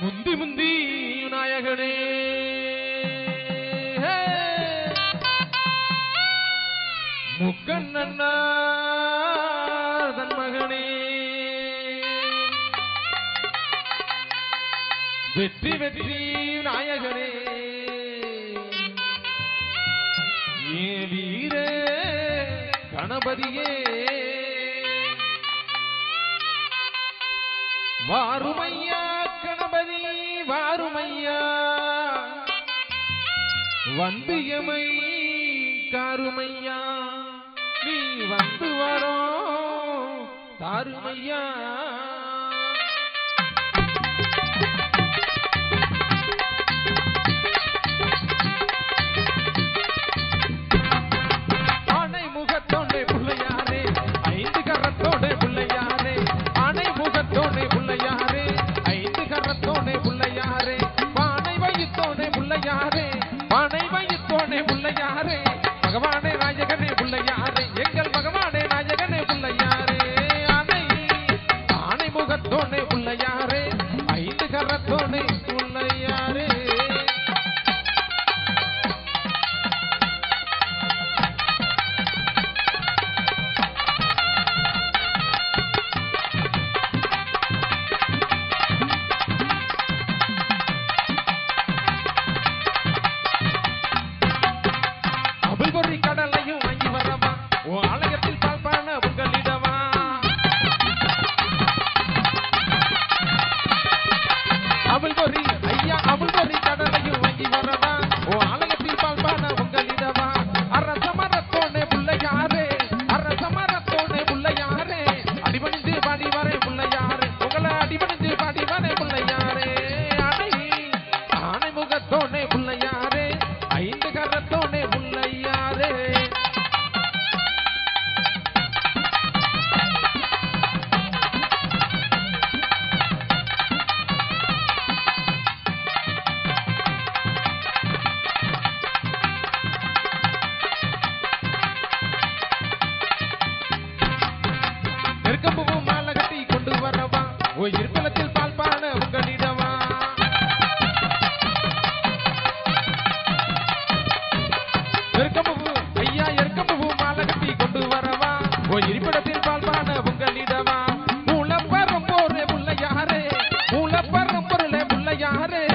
முந்தி முந்தி விநாயகனே. முக்கண்ணா தன் மகனே வெற்றி வெற்றி நாயகனே ஏ வீரே கணபதியே. வாருமையா கணபதி வாருமையா. வந்து எமை காருமையா. நீ வந்து வரோ தாருமையா. புள்ளையாரே பானை வயித்தோனே புள்ளையாரே பகவானே நாயகனே புள்ளையாரே எங்கள் பகவானே நாயகனே புள்ளையாரே ஆனை ஆனை முகத்தோனே புள்ளையாரே ஐந்து கரத்தோனே அபுல்பொறி ஐயா அபுல்பொறி கடலையும் போய் இருத்தலத்தில் பால் பாட உங்களிடமா? எருக்கம்பூ ஐயா எருக்கம்பூ மாலை கட்டி கொண்டு வரவா? போய் இருப்பிடத்தில் பால் பாட உங்களிடமா? மூலப்பரும் போரே முல்லையாரே மூலப்பரும் பொருளே முல்லையாரே.